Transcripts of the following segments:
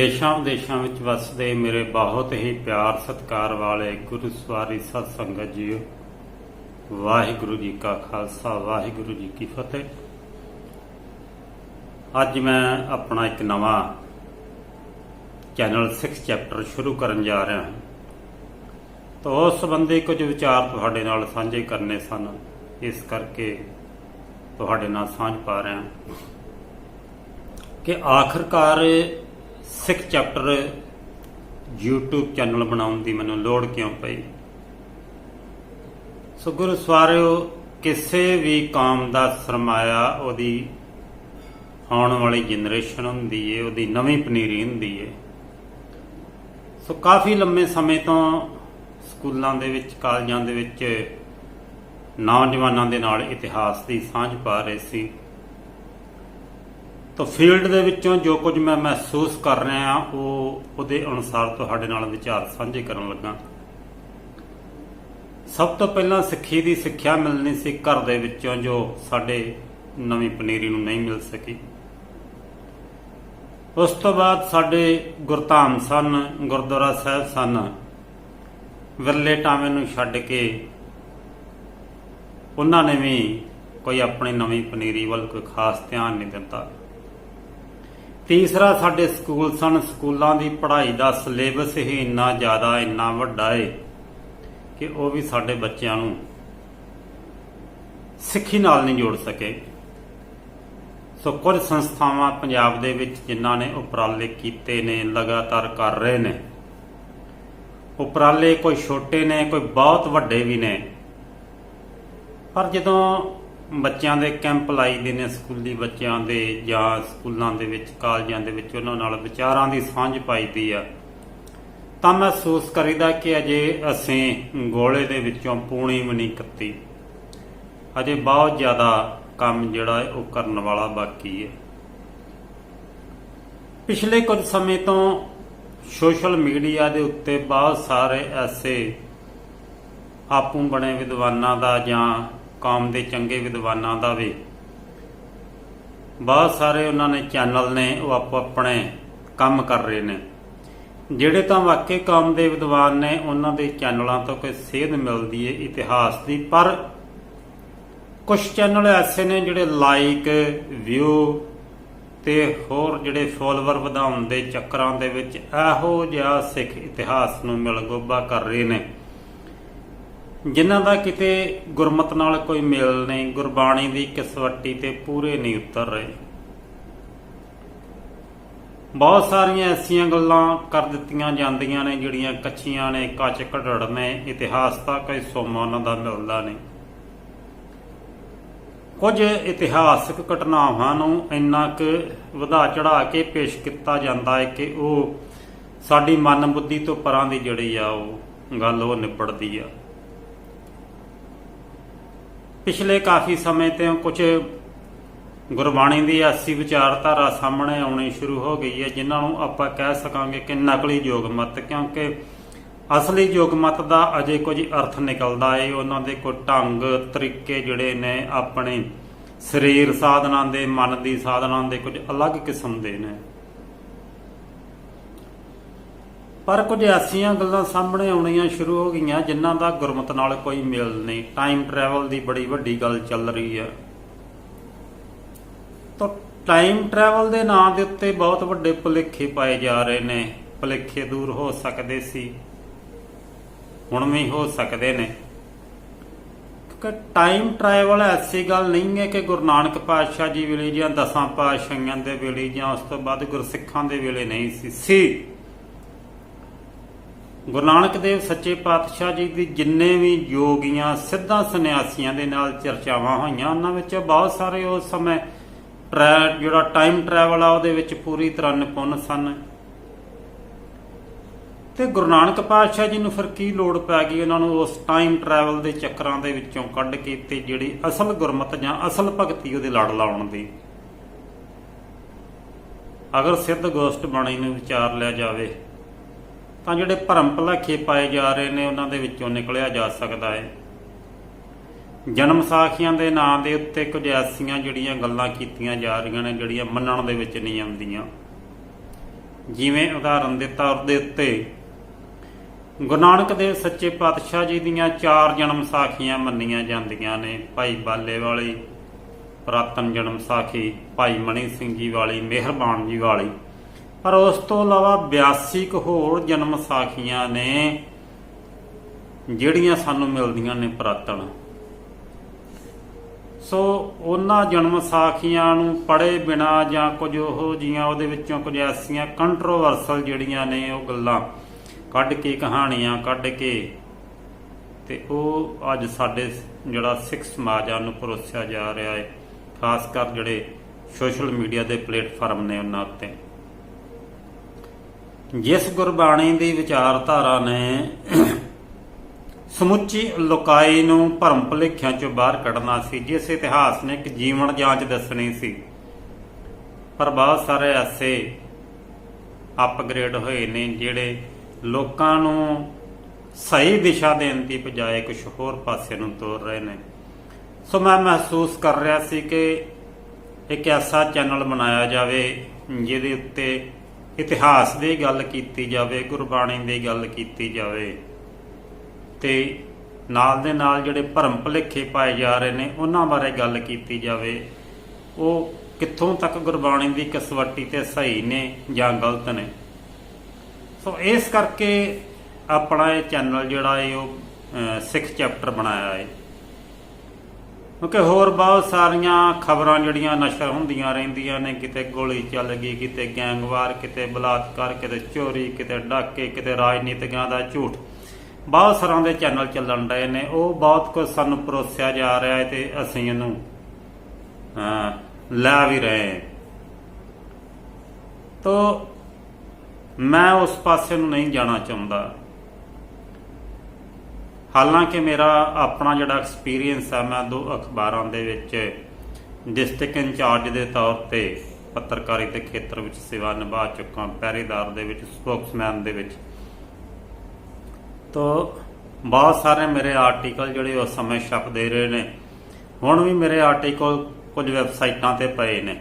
ਦੇਸ਼ਾਂ ਵਿਦੇਸ਼ਾਂ ਵਿੱਚ ਵਸਦੇ ਮੇਰੇ ਬਹੁਤ ਹੀ ਪਿਆਰ ਸਤਿਕਾਰ ਵਾਲੇ ਗੁਰੂ ਸਵਾਰੀ ਸਤ ਸੰਗਤ ਜੀਓ। ਵਾਹਿਗੁਰੂ ਜੀ ਕਾ ਖਾਲਸਾ, ਵਾਹਿਗੁਰੂ ਜੀ ਕੀ ਫਤਿਹ। ਅੱਜ ਮੈਂ ਆਪਣਾ ਇੱਕ ਨਵਾਂ ਚੈਨਲ 6 ਚੈਪਟਰ ਸ਼ੁਰੂ ਕਰਨ ਜਾ ਰਿਹਾ ਹਾਂ। ਤਾਂ ਉਸ ਸੰਬੰਧੀ ਕੁਝ ਵਿਚਾਰ ਤੁਹਾਡੇ ਨਾਲ ਸਾਂਝੇ ਕਰਨੇ ਸਨ। ਇਸ ਕਰਕੇ ਤੁਹਾਡੇ ਨਾਲ ਸਾਂਝ ਪਾ ਰਿਹਾ ਕਿ ਆਖਰਕਾਰ ਸਿੱਖ ਚੈਪਟਰ YouTube ਚੈਨਲ ਬਣਾਉਣ ਦੀ ਮੈਨੂੰ ਲੋੜ ਕਿਉਂ ਪਈ? ਸੋ ਗੁਰੂ ਸਵਾਰਿਓ, ਕਿਸੇ ਵੀ ਕਾਮ ਦਾ ਸਰਮਾਇਆ ਉਹਦੀ ਆਉਣ ਵਾਲੀ ਜਨਰੇਸ਼ਨ ਹੁੰਦੀ ਏ, ਉਹਦੀ ਨਵੀਂ ਪਨੀਰੀ ਹੁੰਦੀ ਏ। ਸੋ ਕਾਫੀ ਲੰਮੇ ਸਮੇਂ ਤੋਂ ਸਕੂਲਾਂ ਦੇ ਵਿੱਚ, ਕਾਲਜਾਂ ਦੇ ਵਿੱਚ ਨੌਜਵਾਨਾਂ ਦੇ ਨਾਲ ਇਤਿਹਾਸ ਦੀ ਸਾਂਝ ਪਾ ਰਹੇ ਸੀ। ਤਾਂ ਫੀਲਡ ਦੇ ਵਿੱਚੋਂ ਜੋ ਕੁਝ ਮੈਂ ਮਹਿਸੂਸ ਕਰ ਰਿਹਾ ਉਹ ਉਹਦੇ ਅਨੁਸਾਰ ਤੁਹਾਡੇ ਨਾਲ ਵਿਚਾਰ ਸਾਂਝੇ ਕਰਨ ਲੱਗਾ। ਸਭ ਤੋਂ ਪਹਿਲਾਂ ਸਿੱਖੀ ਦੀ ਸਿੱਖਿਆ ਮਿਲਣੀ ਸੀ ਘਰ ਦੇ ਵਿੱਚੋਂ, ਜੋ ਸਾਡੇ ਨਵੀਂ ਪਨੀਰੀ ਨੂੰ ਨਹੀਂ ਮਿਲ ਸਕੀ। ਉਸ ਤੋਂ ਬਾਅਦ ਸਾਡੇ ਗੁਰਧਾਮ ਸਨ, ਗੁਰਦੁਆਰਾ ਸਾਹਿਬ ਸਨ। ਵਿਰਲੇ ਟਾਵੇਂ ਨੂੰ ਛੱਡ ਕੇ ਉਹਨਾਂ ਨੇ ਵੀ ਕੋਈ ਆਪਣੀ ਨਵੀਂ ਪਨੀਰੀ ਵੱਲ ਕੋਈ ਖਾਸ ਧਿਆਨ ਨਹੀਂ ਦਿੱਤਾ। ਤੀਸਰਾ, ਸਾਡੇ ਸਕੂਲ ਸਨ। ਸਕੂਲਾਂ ਦੀ ਪੜ੍ਹਾਈ ਦਾ ਸਿਲੇਬਸ ਹੀ ਇੰਨਾ ਜ਼ਿਆਦਾ, ਇੰਨਾ ਵੱਡਾ ਏ ਕਿ ਉਹ ਵੀ ਸਾਡੇ ਬੱਚਿਆਂ ਨੂੰ ਸਿੱਖੀ ਨਾਲ ਨਹੀਂ ਜੋੜ ਸਕੇ। ਸੋ ਕੁਝ ਸੰਸਥਾਵਾਂ ਪੰਜਾਬ ਦੇ ਵਿੱਚ ਜਿਨ੍ਹਾਂ ਨੇ ਉਪਰਾਲੇ ਕੀਤੇ ਨੇ, ਲਗਾਤਾਰ ਕਰ ਰਹੇ ਨੇ। ਉਪਰਾਲੇ ਕੋਈ ਛੋਟੇ ਨੇ, ਕੋਈ ਬਹੁਤ ਵੱਡੇ ਵੀ ਨੇ। ਪਰ ਜਦੋਂ ਬੱਚਿਆਂ ਦੇ ਕੈਂਪ ਲਾਈਦੇ ਨੇ ਸਕੂਲੀ ਬੱਚਿਆਂ ਦੇ ਜਾਂ ਸਕੂਲਾਂ ਦੇ ਵਿੱਚ, ਕਾਲਜਾਂ ਦੇ ਵਿੱਚ ਉਹਨਾਂ ਨਾਲ ਵਿਚਾਰਾਂ ਦੀ ਸਾਂਝ ਪਾਈਦੀ ਆ। ਤਾਂ ਮਹਿਸੂਸ ਕਰੀਦਾ ਕਿ ਅਜੇ ਅਸੀਂ ਗੋਲੇ ਦੇ ਵਿੱਚੋਂ ਪੂਣੀ ਵੀ ਨਹੀਂ ਕੱਤੀ। ਅਜੇ ਬਹੁਤ ਜ਼ਿਆਦਾ ਕੰਮ ਜਿਹੜਾ ਉਹ ਕਰਨ ਵਾਲਾ ਬਾਕੀ ਹੈ। ਪਿਛਲੇ ਕੁਝ ਸਮੇਂ ਤੋਂ ਸੋਸ਼ਲ ਮੀਡੀਆ ਦੇ ਉੱਤੇ ਬਹੁਤ ਸਾਰੇ ਐਸੇ ਆਪੂ ਬਣੇ ਵਿਦਵਾਨਾਂ ਦਾ ਜਾਂ ਕੌਮ ਦੇ ਚੰਗੇ ਵਿਦਵਾਨਾਂ ਦਾ ਵੀ। ਬਹੁਤ ਸਾਰੇ ਉਹਨਾਂ ਨੇ ਚੈਨਲ ਨੇ, ਉਹ ਆਪੋ ਆਪਣੇ ਕੰਮ ਕਰ ਰਹੇ ਨੇ। ਜਿਹੜੇ ਤਾਂ ਵਾਕਈ ਕੌਮ ਦੇ ਵਿਦਵਾਨ ਨੇ, ਉਹਨਾਂ ਦੇ ਚੈਨਲਾਂ ਤੋਂ ਕੋਈ ਸੇਧ ਮਿਲਦੀ ਹੈ ਇਤਿਹਾਸ ਦੀ, ਪਰ ਕੁਝ ਚੈਨਲ ਐਸੇ ਨੇ ਜਿਹੜੇ ਲਾਈਕ ਵਿਊ ਤੇ ਹੋਰ ਜਿਹੜੇ ਫੋਲੋਵਰ ਵਧਾਉਣ ਦੇ ਚੱਕਰਾਂ ਦੇ ਵਿੱਚ ਇਹੋ ਜਿਹਾ ਸਿੱਖ ਇਤਿਹਾਸ ਨੂੰ ਮਿਲਗੋਬਾ ਕਰ ਰਹੇ ਨੇ। ਜਿਨ੍ਹਾਂ ਦਾ ਕਿਤੇ ਗੁਰਮਤ ਨਾਲ ਕੋਈ ਮੇਲ ਨਹੀਂ, ਗੁਰਬਾਣੀ ਦੀ ਕਿਸਵੱਟੀ ਤੇ ਪੂਰੇ ਨਹੀਂ ਉਤਰ ਰਹੇ। ਬਹੁਤ ਸਾਰੀਆਂ ਐਸੀਆਂ ਗੱਲਾਂ ਕਰ ਦਿੱਤੀਆਂ ਜਾਂਦੀਆਂ ਨੇ, ਜਿਹੜੀਆਂ ਕੱਚੀਆਂ ਨੇ, ਕੱਚ ਘੜੜ ਨੇ, ਇਤਿਹਾਸ ਦਾ ਕੋਈ ਸੋਮਾ ਉਹਨਾਂ ਦਾ ਮਿਲਦਾ ਨਹੀਂ। ਕੁਝ ਇਤਿਹਾਸਕ ਘਟਨਾਵਾਂ ਨੂੰ ਇੰਨਾ ਕੁ ਵਧਾ ਚੜਾ ਕੇ ਪੇਸ਼ ਕੀਤਾ ਜਾਂਦਾ ਹੈ ਕਿ ਉਹ ਸਾਡੀ ਮਨ ਬੁੱਧੀ ਤੋਂ ਪਰਾਂ ਦੀ ਜਿਹੜੀ ਆ, ਉਹ ਗੱਲ ਉਹ ਨਿਬੜਦੀ ਆ। ਪਿਛਲੇ ਕਾਫੀ ਸਮੇਂ ਤੋਂ ਕੁਝ ਗੁਰਬਾਣੀ ਦੀ ਐਸੀ ਵਿਚਾਰਧਾਰਾ ਸਾਹਮਣੇ ਆਉਣੀ ਸ਼ੁਰੂ ਹੋ ਗਈ ਹੈ, ਜਿਨ੍ਹਾਂ ਨੂੰ ਆਪਾਂ ਕਹਿ ਸਕਾਂਗੇ ਕਿ ਨਕਲੀ ਯੋਗਮਤ ਕਿਉਂਕਿ ਅਸਲੀ ਯੋਗਮਤ ਦਾ ਅਜੇ ਕੁਝ ਅਰਥ ਨਿਕਲਦਾ ਏ। ਉਹਨਾਂ ਦੇ ਕੋਈ ਢੰਗ, ਤਰੀਕੇ ਜਿਹੜੇ ਨੇ, ਆਪਣੇ ਸਰੀਰ ਸਾਧਨਾਂ ਦੇ, ਮਨ ਦੀ ਸਾਧਨਾਂ ਦੇ ਕੁਝ ਅਲੱਗ ਕਿਸਮ ਦੇ ਨੇ। ਪਰ ਕੁਝ ਐਸੀਆਂ ਗੱਲਾਂ ਸਾਹਮਣੇ ਆਉਣੀਆਂ ਸ਼ੁਰੂ ਹੋ ਗਈਆਂ ਜਿਨ੍ਹਾਂ ਦਾ ਗੁਰਮਤ ਨਾਲ ਕੋਈ ਮੇਲ ਨਹੀਂ। ਟਾਈਮ ਟਰੈਵਲ ਦੀ ਬੜੀ ਵੱਡੀ ਗੱਲ ਚੱਲ ਰਹੀ ਹੈ। ਤਾਂ ਟਾਈਮ ਟਰੈਵਲ ਦੇ ਨਾਂ ਦੇ ਉੱਤੇ ਬਹੁਤ ਵੱਡੇ ਭੁਲੇਖੇ ਪਾਏ ਜਾ ਰਹੇ ਨੇ। ਭੁਲੇਖੇ ਦੂਰ ਹੋ ਸਕਦੇ ਸੀ। ਹੁਣ ਵੀ ਹੋ ਸਕਦੇ ਨੇ। ਕਿ ਟਾਈਮ ਟਰੈਵਲ ਐਸੀ ਗੱਲ ਨਹੀਂ ਹੈ ਕਿ ਗੁਰੂ ਨਾਨਕ ਪਾਤਸ਼ਾਹ ਜੀ ਵੇਲੇ ਜਾਂ ਦਸਾਂ ਪਾਤਸ਼ਾਹੀਆਂ ਦੇ ਵੇਲੇ ਜਾਂ ਉਸ ਤੋਂ ਬਾਅਦ ਗੁਰਸਿੱਖਾਂ ਦੇ ਵੇਲੇ ਨਹੀਂ ਸੀ। ਸੀ। ਗੁਰੂ ਨਾਨਕ ਦੇਵ ਸੱਚੇ ਪਾਤਸ਼ਾਹ ਜੀ ਦੀ ਜਿੰਨੇ ਵੀ ਯੋਗੀਆਂ, ਸਿੱਧਾ ਸੰਨਿਆਸੀਆਂ ਦੇ ਨਾਲ ਚਰਚਾਵਾਂ ਹੋਈਆਂ, ਉਹਨਾਂ ਵਿੱਚ ਬਹੁਤ ਸਾਰੇ ਉਸ ਸਮੇਂ ਟਰੈ, ਜਿਹੜਾ ਟਾਈਮ ਟਰੈਵਲ ਆ, ਉਹਦੇ ਵਿੱਚ ਪੂਰੀ ਤਰ੍ਹਾਂ ਨਿਪੁੰਨ ਸਨ। ਤੇ ਗੁਰੂ ਨਾਨਕ ਪਾਤਸ਼ਾਹ ਜੀ ਨੂੰ ਫਿਰ ਕੀ ਲੋੜ ਪੈ ਗਈ ਉਹਨਾਂ ਨੂੰ ਉਸ ਟਾਈਮ ਟਰੈਵਲ ਦੇ ਚੱਕਰਾਂ ਦੇ ਵਿੱਚੋਂ ਕੱਢ ਕੇ ਤੇ ਜਿਹੜੀ ਅਸਲ ਗੁਰਮਤ ਜਾਂ ਅਸਲ ਭਗਤੀ ਉਹਦੇ ਲੜ ਲਾਉਣ ਦੀ। ਅਗਰ ਸਿੱਧ ਗੋਸ਼ਟ ਬਾਣੀ ਨੂੰ ਵਿਚਾਰ ਲਿਆ ਜਾਵੇ ਤਾਂ ਜਿਹੜੇ ਭਰਮ ਭੁਲੇਖੇ ਪਾਏ ਜਾ ਰਹੇ ਨੇ, ਉਹਨਾਂ ਦੇ ਵਿੱਚੋਂ ਨਿਕਲਿਆ ਜਾ ਸਕਦਾ ਹੈ। ਜਨਮ ਸਾਖੀਆਂ ਦੇ ਨਾਂ ਦੇ ਉੱਤੇ ਕੁਝ ਐਸੀਆਂ ਜਿਹੜੀਆਂ ਗੱਲਾਂ ਕੀਤੀਆਂ ਜਾ ਰਹੀਆਂ ਨੇ, ਜਿਹੜੀਆਂ ਮੰਨਣ ਦੇ ਵਿੱਚ ਨਹੀਂ ਆਉਂਦੀਆਂ। ਜਿਵੇਂ ਉਦਾਹਰਨ ਦੇ ਤੌਰ ਦੇ ਉੱਤੇ, ਗੁਰੂ ਨਾਨਕ ਦੇਵ ਸੱਚੇ ਪਾਤਸ਼ਾਹ ਜੀ ਦੀਆਂ ਚਾਰ ਜਨਮ ਸਾਖੀਆਂ ਮੰਨੀਆਂ ਜਾਂਦੀਆਂ ਨੇ। ਭਾਈ ਬਾਲੇ ਵਾਲੀ, ਪ੍ਰਾਤਨ ਜਨਮ ਸਾਖੀ, ਭਾਈ ਮਣੀ ਸਿੰਘ ਜੀ ਵਾਲੀ, ਮਿਹਰਬਾਨ ਜੀ ਵਾਲੀ। ਪਰ ਉਸ ਤੋਂ ਇਲਾਵਾ 82 ਕੁ ਹੋਰ ਜਨਮ ਸਾਖੀਆਂ ਨੇ, ਜਿਹੜੀਆਂ ਸਾਨੂੰ ਮਿਲਦੀਆਂ ਨੇ ਪ੍ਰਾਤਨ। ਸੋ ਉਹਨਾਂ ਜਨਮ ਸਾਖੀਆਂ ਨੂੰ ਪੜ੍ਹੇ ਬਿਨਾ ਜਾਂ ਕੁਝ ਉਹ ਜੀਆਂ ਉਹਦੇ ਵਿੱਚੋਂ ਕੁਝ ਐਸੀਆਂ ਕੰਟਰੋਵਰਸਲ ਜਿਹੜੀਆਂ ਨੇ ਉਹ ਗੱਲਾਂ ਕੱਢ ਕੇ, ਕਹਾਣੀਆਂ ਕੱਢ ਕੇ ਤੇ ਉਹ ਅੱਜ ਸਾਡੇ ਜਿਹੜਾ ਸਿੱਖ ਸਮਾਜ ਆ ਨੂੰ ਪਰੋਸਿਆ ਜਾ ਰਿਹਾ ਹੈ, ਖਾਸ ਕਰ ਜਿਹੜੇ ਸੋਸ਼ਲ ਮੀਡੀਆ ਦੇ ਪਲੇਟਫਾਰਮ ਨੇ ਉਹਨਾਂ ਉੱਤੇ। ਜਿਸ ਗੁਰਬਾਣੀ ਦੀ ਵਿਚਾਰਧਾਰਾ ਨੇ ਸਮੁੱਚੀ ਲੋਕਾਈ ਨੂੰ ਭਰਮ ਭੁਲੇਖਿਆਂ ਚੋਂ ਬਾਹਰ ਕੱਢਣਾ ਸੀ, ਜਿਸ ਇਤਿਹਾਸ ਨੇ ਇੱਕ ਜੀਵਨ ਜਾਂਚ ਦੱਸਣੀ ਸੀ। ਪਰ ਬਹੁਤ ਸਾਰੇ ਐਸੇ ਅਪਗ੍ਰੇਡ ਹੋਏ ਨੇ, ਜਿਹੜੇ ਲੋਕਾਂ ਨੂੰ ਸਹੀ ਦਿਸ਼ਾ ਦੇਣ ਦੀ ਬਜਾਏ ਕੁਝ ਹੋਰ ਪਾਸੇ ਨੂੰ ਤੋਰ ਰਹੇ ਨੇ। ਸੋ ਮੈਂ ਮਹਿਸੂਸ ਕਰ ਰਿਹਾ ਸੀ ਕਿ ਇੱਕ ਐਸਾ ਚੈਨਲ ਬਣਾਇਆ ਜਾਵੇ, ਜਿਹਦੇ ਉੱਤੇ ਇਤਿਹਾਸ ਦੀ ਗੱਲ ਕੀਤੀ ਜਾਵੇ, ਗੁਰਬਾਣੀ ਦੀ ਗੱਲ ਕੀਤੀ ਜਾਵੇ, ਤੇ ਨਾਲ ਦੇ ਨਾਲ ਜਿਹੜੇ ਭਰਮ ਭੁਲੇਖੇ ਪਾਏ ਜਾ ਰਹੇ ਨੇ, ਉਹਨਾਂ ਬਾਰੇ ਗੱਲ ਕੀਤੀ ਜਾਵੇ, ਉਹ ਕਿੱਥੋਂ ਤੱਕ ਗੁਰਬਾਣੀ ਦੀ ਕਸਵੱਟੀ ਤੇ ਸਹੀ ਨੇ ਜਾਂ ਗਲਤ ਨੇ? ਸੋ ਇਸ ਕਰਕੇ ਆਪਣਾ ਇਹ ਚੈਨਲ ਜਿਹੜਾ ਹੈ, ਉਹ ਸਿੱਖ ਚੈਪਟਰ ਬਣਾਇਆ ਹੈ। ਕਿਉਂਕਿ ਹੋਰ ਬਹੁਤ ਸਾਰੀਆਂ ਖਬਰਾਂ ਜਿਹੜੀਆਂ ਨਸ਼ਰ ਹੁੰਦੀਆਂ ਰਹਿੰਦੀਆਂ ਨੇ, ਕਿਤੇ ਗੋਲੀ ਚੱਲ ਗਈ, ਕਿਤੇ ਗੈਂਗਵਾਰ ਕਿਤੇ ਬਲਾਤਕਾਰ, ਕਿਤੇ ਚੋਰੀ, ਕਿਤੇ ਡਾਕੇ, ਕਿਤੇ ਰਾਜਨੀਤਿਕਾਂ ਦਾ ਝੂਠ। ਬਹੁਤ ਸਾਰਾਂ ਦੇ ਚੈਨਲ ਚੱਲਣ ਰਹੇ ਨੇ। ਉਹ ਬਹੁਤ ਕੁਝ ਸਾਨੂੰ ਪਰੋਸਿਆ ਜਾ ਰਿਹਾ ਹੈ ਤੇ ਅਸੀਂ ਇਹਨੂੰ ਲੈ ਵੀ ਰਹੇ ਹਾਂ। ਤੋ ਮੈਂ ਉਸ ਪਾਸੇ ਨੂੰ ਨਹੀਂ ਜਾਣਾ ਚਾਹੁੰਦਾ। ਹਾਲਾਂਕਿ ਮੇਰਾ ਆਪਣਾ ਜਿਹੜਾ ਐਕਸਪੀਰੀਅੰਸ ਆ, ਮੈਂ ਦੋ ਅਖਬਾਰਾਂ ਦੇ ਵਿੱਚ ਡਿਸਟ੍ਰਿਕਟ ਇੰਚਾਰਜ ਦੇ ਤੌਰ ਤੇ ਪੱਤਰਕਾਰੀ ਦੇ ਖੇਤਰ ਵਿੱਚ ਸੇਵਾ ਨਿਭਾ ਚੁੱਕਾ ਪਹਿਰੇਦਾਰ ਦੇ ਵਿੱਚ ਸਪੋਕਸਮੈਨ ਦੇ ਵਿੱਚ। ਤੋ ਬਹੁਤ ਸਾਰੇ ਮੇਰੇ ਆਰਟੀਕਲ ਜਿਹੜੇ ਉਸ ਸਮੇਂ ਛਪਦੇ ਰਹੇ ਨੇ। ਹੁਣ ਵੀ ਮੇਰੇ ਆਰਟੀਕਲ ਕੁਝ ਵੈਬਸਾਈਟਾਂ ਤੇ ਪਏ ਨੇ।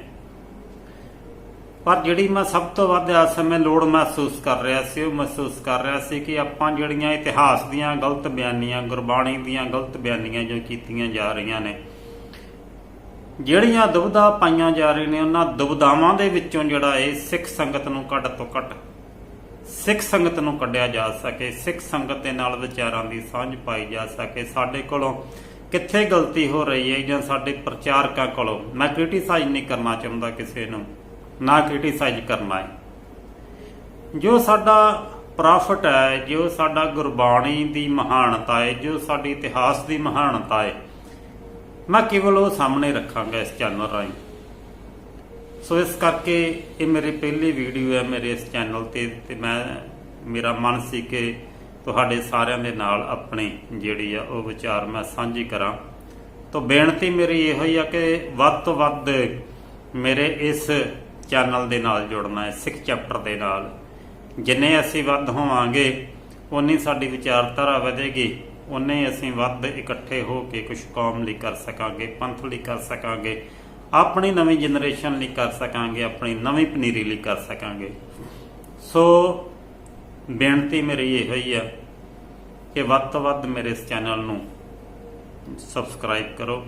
ਪਰ ਜਿਹੜੀ ਮੈਂ ਸਭ ਤੋਂ ਵੱਧ ਇਸ ਸਮੇਂ ਲੋੜ ਮਹਿਸੂਸ ਕਰ ਰਿਹਾ ਸੀ, ਉਹ ਮਹਿਸੂਸ ਕਰ ਰਿਹਾ ਸੀ ਕਿ ਆਪਾਂ ਜਿਹੜੀਆਂ ਇਤਿਹਾਸ ਦੀਆਂ ਗਲਤ ਬਿਆਨੀਆਂ, ਗੁਰਬਾਣੀ ਦੀਆਂ ਗਲਤ ਬਿਆਨੀਆਂ ਜੋ ਕੀਤੀਆਂ ਜਾ ਰਹੀਆਂ ਨੇ, ਜਿਹੜੀਆਂ ਦੁਬਦਾ ਪਾਈਆਂ ਜਾ ਰਹੀਆਂ ਨੇ, ਉਹਨਾਂ ਦੁਬਦਾਵਾਂ ਦੇ ਵਿੱਚੋਂ ਜਿਹੜਾ ਇਹ ਸਿੱਖ ਸੰਗਤ ਨੂੰ ਘੱਟ ਤੋਂ ਘੱਟ ਸਿੱਖ ਸੰਗਤ ਨੂੰ ਕੱਢਿਆ ਜਾ ਸਕੇ, ਸਿੱਖ ਸੰਗਤ ਦੇ ਨਾਲ ਵਿਚਾਰਾਂ ਦੀ ਸਾਂਝ ਪਾਈ ਜਾ ਸਕੇ। ਸਾਡੇ ਕੋਲੋਂ ਕਿੱਥੇ ਗਲਤੀ ਹੋ ਰਹੀ ਹੈ ਜਾਂ ਸਾਡੇ ਪ੍ਰਚਾਰਕਾਂ ਕੋਲੋਂ, ਮੈਂ ਕ੍ਰਿਟਿਸਾਈਜ਼ ਨਹੀਂ ਕਰਨਾ ਚਾਹੁੰਦਾ ਕਿਸੇ ਨੂੰ। ਨਾ ਕ੍ਰਿਟਿਸਾਈਜ਼ ਕਰਨਾ ਹੈ। ਜੋ ਸਾਡਾ ਪ੍ਰੋਫਿਟ ਹੈ, ਜੋ ਸਾਡਾ ਗੁਰਬਾਣੀ ਦੀ ਮਹਾਨਤਾ ਹੈ, ਜੋ ਸਾਡੇ ਇਤਿਹਾਸ ਦੀ ਮਹਾਨਤਾ ਹੈ, ਮੈਂ ਕੇਵਲ ਉਹ ਸਾਹਮਣੇ ਰੱਖਾਂਗਾ ਇਸ ਚੈਨਲ ਰਾਹੀਂ। ਸੋ ਇਸ ਕਰਕੇ ਇਹ ਮੇਰੀ ਪਹਿਲੀ ਵੀਡੀਓ ਹੈ ਮੇਰੇ ਇਸ ਚੈਨਲ ਤੇ ਤੇ ਮੈਂ, ਮੇਰਾ ਮਨ ਸੀ ਕਿ ਤੁਹਾਡੇ ਸਾਰਿਆਂ ਦੇ ਨਾਲ ਆਪਣੀ ਜਿਹੜੀ ਆ ਉਹ ਵਿਚਾਰ ਮੈਂ ਸਾਂਝੀ ਕਰਾਂ। ਤੋਂ ਬੇਨਤੀ ਮੇਰੀ ਇਹੋ ਹੀ ਆ ਕਿ ਵੱਧ ਤੋਂ ਵੱਧ ਮੇਰੇ ਇਸ ਚੈਨਲ ਦੇ ਨਾਲ ਜੁੜਨਾ ਹੈ, ਸਿੱਖ ਚੈਪਟਰ ਦੇ ਨਾਲ। ਜਿੰਨੇ ਅਸੀਂ ਵੱਧ ਹੋਵਾਂਗੇ ਉਨੀ ਸਾਡੀ ਵਿਚਾਰਧਾਰਾ ਵਧੇਗੀ। ਉਨੇ ਅਸੀਂ ਵੱਧ ਇਕੱਠੇ ਹੋ ਕੇ ਕੁਝ ਕੌਮ ਲਈ ਕਰ ਸਕਾਂਗੇ, ਪੰਥ ਲਈ ਕਰ ਸਕਾਂਗੇ, ਆਪਣੀ ਨਵੀਂ ਜਨਰੇਸ਼ਨ ਲਈ ਕਰ ਸਕਾਂਗੇ, ਆਪਣੀ ਨਵੀਂ ਪਨੀਰੀ ਲਈ ਕਰ ਸਕਾਂਗੇ। ਸੋ, ਬੇਨਤੀ ਮੇਰੀ ਇਹੋ ਹੀ ਆ ਕਿ ਵੱਧ ਤੋਂ ਵੱਧ ਮੇਰੇ ਇਸ ਚੈਨਲ ਨੂੰ ਸਬਸਕ੍ਰਾਈਬ ਕਰੋ।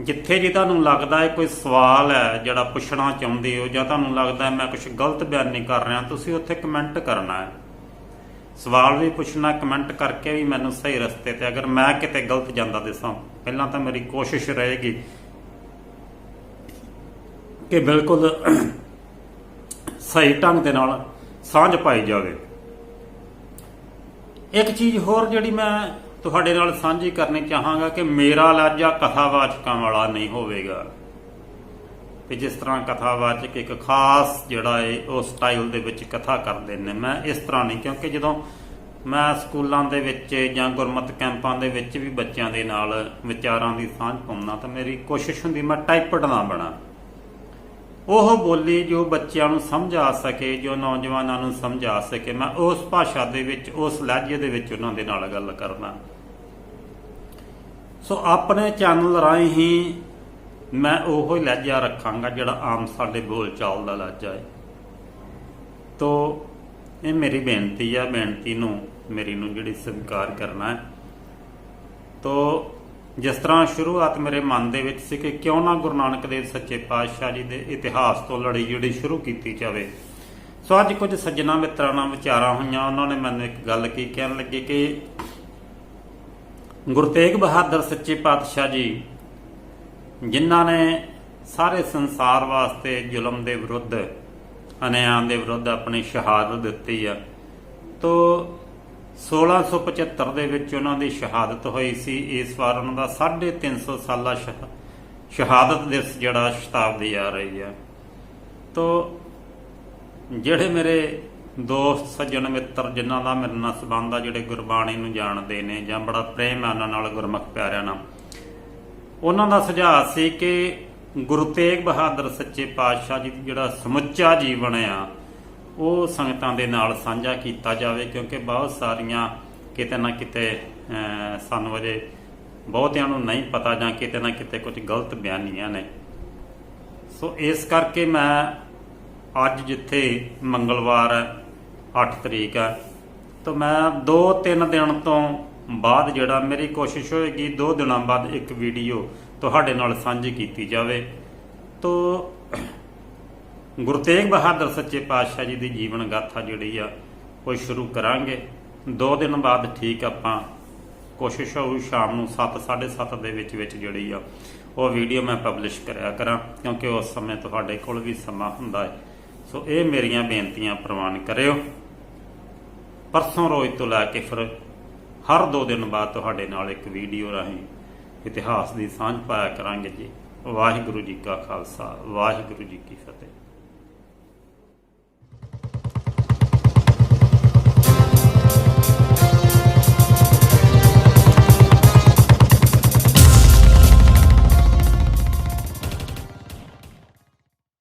ਜਿੱਥੇ ਜੇ ਤੁਹਾਨੂੰ ਲੱਗਦਾ ਹੈ ਕੋਈ ਸਵਾਲ ਹੈ ਜਿਹੜਾ ਪੁੱਛਣਾ ਚਾਹੁੰਦੇ ਹੋ ਜਾਂ ਤੁਹਾਨੂੰ ਲੱਗਦਾ ਹੈ ਮੈਂ ਕੁਝ ਗਲਤ ਬਿਆਨੀ ਕਰ ਰਿਹਾ, ਤੁਸੀਂ ਉੱਥੇ ਕਮੈਂਟ ਕਰਨਾ ਹੈ। ਸਵਾਲ ਵੀ ਪੁੱਛਣਾ ਕਮੈਂਟ ਕਰਕੇ ਵੀ ਮੈਨੂੰ ਸਹੀ ਰਸਤੇ ਤੇ ਅਗਰ ਮੈਂ ਕਿਤੇ ਗਲਤ ਜਾਂਦਾ ਦਿਸਾਂ, ਪਹਿਲਾਂ ਤਾਂ ਮੇਰੀ ਕੋਸ਼ਿਸ਼ ਰਹੇਗੀ ਕਿ ਬਿਲਕੁਲ ਸਹੀ ਢੰਗ ਦੇ ਨਾਲ ਸਾਂਝ ਪਾਈ ਜਾਵੇ। ਇੱਕ ਚੀਜ਼ ਹੋਰ ਜਿਹੜੀ ਮੈਂ ਤੁਹਾਡੇ ਨਾਲ ਸਾਂਝੀ ਕਰਨੀ ਚਾਹਾਂਗਾ ਕਿ ਮੇਰਾ ਲਾਜਾ ਕਥਾਵਾਚਕਾਂ ਵਾਲਾ ਨਹੀਂ ਹੋਵੇਗਾ। ਕਿ ਜਿਸ ਤਰ੍ਹਾਂ ਕਥਾਵਾਚਕ ਇੱਕ ਖਾਸ ਜਿਹੜਾ ਹੈ ਉਹ ਸਟਾਈਲ ਦੇ ਵਿੱਚ ਕਥਾ ਕਰਦੇ ਨੇ, ਮੈਂ ਇਸ ਤਰ੍ਹਾਂ ਨਹੀਂ, ਕਿਉਂਕਿ ਜਦੋਂ ਮੈਂ ਸਕੂਲਾਂ ਦੇ ਵਿੱਚ ਜਾਂ ਗੁਰਮਤ ਕੈਂਪਾਂ ਦੇ ਵਿੱਚ ਵੀ ਬੱਚਿਆਂ ਦੇ ਨਾਲ ਵਿਚਾਰਾਂ ਦੀ ਸਾਂਝ ਪਾਉਣਾ ਤਾਂ ਮੇਰੀ ਕੋਸ਼ਿਸ਼ ਹੁੰਦੀ, ਮੈਂ ਟਾਈਪਡ ਨਾ ਬਣਾ। ਉਹ ਬੋਲੀ ਜੋ ਬੱਚਿਆਂ ਨੂੰ ਸਮਝ ਆ ਸਕੇ, ਜੋ ਨੌਜਵਾਨਾਂ ਨੂੰ ਸਮਝ ਆ ਸਕੇ। ਮੈਂ ਉਸ ਭਾਸ਼ਾ ਦੇ ਵਿੱਚ, ਉਸ ਲਹਿਜੇ ਦੇ ਵਿੱਚ ਉਹਨਾਂ ਦੇ ਨਾਲ ਗੱਲ ਕਰਨਾ। ਸੋ ਆਪਣੇ ਚੈਨਲ ਰਾਹੀਂ ਹੀ ਮੈਂ ਉਹੋ ਹੀ ਲਹਿਜਾ ਰੱਖਾਂਗਾ ਜਿਹੜਾ ਆਮ ਸਾਡੇ ਬੋਲ ਚਾਲ ਦਾ ਲਹਿਜਾ ਹੈ। ਤੋ ਇਹ ਮੇਰੀ ਬੇਨਤੀ ਆ ਬੇਨਤੀ ਨੂੰ, ਮੇਰੀ ਨੂੰ ਜਿਹੜੀ ਸਵੀਕਾਰ ਕਰਨਾ ਹੈ। ਤੋ ਜਿਸ ਤਰ੍ਹਾਂ ਸ਼ੁਰੂਆਤ ਮੇਰੇ ਮਨ ਦੇ ਵਿੱਚ ਸੀ ਕਿ ਕਿਉਂ ਨਾ ਗੁਰੂ ਨਾਨਕ ਦੇਵ ਸੱਚੇ ਪਾਤਸ਼ਾਹ ਜੀ ਦੇ ਇਤਿਹਾਸ ਤੋਂ ਲੜੀ ਜਿਹੜੀ ਸ਼ੁਰੂ ਕੀਤੀ ਜਾਵੇ। ਸੋ ਅੱਜ ਕੁਝ ਸੱਜਣਾ ਮਿੱਤਰਾਂ ਨਾਲ ਵਿਚਾਰਾਂ ਹੋਈਆਂ, ਉਹਨਾਂ ਨੇ ਮੈਨੂੰ ਇੱਕ ਗੱਲ ਕੀ ਕਹਿਣ ਲੱਗੇ ਕਿ ਗੁਰੂ ਤੇਗ ਬਹਾਦਰ ਸੱਚੇ ਪਾਤਸ਼ਾਹ ਜੀ, ਜਿਨ੍ਹਾਂ ਨੇ ਸਾਰੇ ਸੰਸਾਰ ਵਾਸਤੇ ਜ਼ੁਲਮ ਦੇ ਵਿਰੁੱਧ, ਅਨਿਆਂ ਦੇ ਵਿਰੁੱਧ ਆਪਣੀ ਸ਼ਹਾਦਤ ਦਿੱਤੀ ਆ, ਤੋ 1675 ਦੇ ਵਿੱਚ ਉਹਨਾਂ ਦੀ ਸ਼ਹਾਦਤ ਹੋਈ ਸੀ। ਇਸ ਵਾਰ ਉਹਨਾਂ ਦਾ 350 ਸਾਲਾ ਸ਼ਹ- ਸ਼ਹਾਦਤ ਦਿਵਸ ਜਿਹੜਾ ਸ਼ਤਾਬਦੀ ਆ ਰਹੀ ਆ ਤੋ ਜਿਹੜੇ ਮੇਰੇ ਦੋਸਤ, ਸੱਜਣ ਮਿੱਤਰ, ਜਿਨ੍ਹਾਂ ਦਾ ਮੇਰੇ ਨਾਲ ਸੰਬੰਧ ਆ, ਜਿਹੜੇ ਗੁਰਬਾਣੀ ਨੂੰ ਜਾਣਦੇ ਨੇ ਜਾਂ ਬੜਾ ਪ੍ਰੇਮ ਹੈ ਉਹਨਾਂ ਨਾਲ ਗੁਰਮੁਖ ਪਿਆਰਿਆਂ ਨਾਲ, ਉਹਨਾਂ ਦਾ ਸੁਝਾਅ ਸੀ ਕਿ ਗੁਰੂ ਤੇਗ ਬਹਾਦਰ ਸੱਚੇ ਪਾਤਸ਼ਾਹ ਜੀ ਦਾ ਜਿਹੜਾ ਸਮੁੱਚਾ ਜੀਵਨ ਆ ਉਹ ਸੰਗਤਾਂ ਦੇ ਨਾਲ ਸਾਂਝਾ ਕੀਤਾ ਜਾਵੇ, ਕਿਉਂਕਿ ਬਹੁਤ ਸਾਰੀਆਂ ਕਿਤੇ ਨਾ ਕਿਤੇ ਸਾਨੂੰ ਅਜੇ ਬਹੁਤਿਆਂ ਨੂੰ ਨਹੀਂ ਪਤਾ ਜਾਂ ਕਿਤੇ ਨਾ ਕਿਤੇ ਕੁਝ ਗਲਤ ਬਿਆਨੀਆਂ ਨੇ। ਸੋ ਇਸ ਕਰਕੇ ਮੈਂ ਅੱਜ ਜਿੱਥੇ ਮੰਗਲਵਾਰ ਹੈ 8 ਤਰੀਕ ਹੈ, ਤਾਂ ਮੈਂ 2-3 ਦਿਨ ਤੋਂ ਬਾਅਦ ਜਿਹੜਾ ਮੇਰੀ ਕੋਸ਼ਿਸ਼ ਹੋਏਗੀ 2 ਦਿਨਾਂ ਬਾਅਦ ਇੱਕ ਵੀਡੀਓ ਤੁਹਾਡੇ ਨਾਲ ਸਾਂਝੀ ਕੀਤੀ ਜਾਵੇ। ਤੋ ਗੁਰੂ ਤੇਗ ਬਹਾਦਰ ਸੱਚੇ ਪਾਤਸ਼ਾਹ ਜੀ ਦੀ ਜੀਵਨ ਗਾਥਾ ਜਿਹੜੀ ਆ, ਉਹ ਸ਼ੁਰੂ ਕਰਾਂਗੇ। 2 ਦਿਨ ਬਾਅਦ ਠੀਕ ਆਪਾਂ ਕੋਸ਼ਿਸ਼ ਹੋਊ ਸ਼ਾਮ ਨੂੰ 7:30 ਦੇ ਵਿੱਚ ਵਿੱਚ ਜਿਹੜੀ ਆ, ਉਹ ਵੀਡੀਓ ਮੈਂ ਪਬਲਿਸ਼ ਕਰਿਆ ਕਰਾਂ, ਕਿਉਂਕਿ ਉਸ ਸਮੇਂ ਤੁਹਾਡੇ ਕੋਲ ਵੀ ਸਮਾਂ ਹੁੰਦਾ ਹੈ। ਸੋ ਇਹ ਮੇਰੀਆਂ ਬੇਨਤੀਆਂ ਪ੍ਰਵਾਨ ਕਰਿਓ। ਪਰਸੋਂ ਰੋਜ਼ ਤੋਂ ਲੈ ਕੇ ਫਿਰ ਹਰ 2 ਦਿਨ ਬਾਅਦ ਤੁਹਾਡੇ ਨਾਲ ਇੱਕ ਵੀਡੀਓ ਰਾਹੀਂ ਇਤਿਹਾਸ ਦੀ ਸਾਂਝ ਪਾਇਆ ਕਰਾਂਗੇ ਜੀ। ਵਾਹਿਗੁਰੂ ਜੀ ਕਾ ਖਾਲਸਾ, ਵਾਹਿਗੁਰੂ ਜੀ ਕੀ ਫਤਿਹ।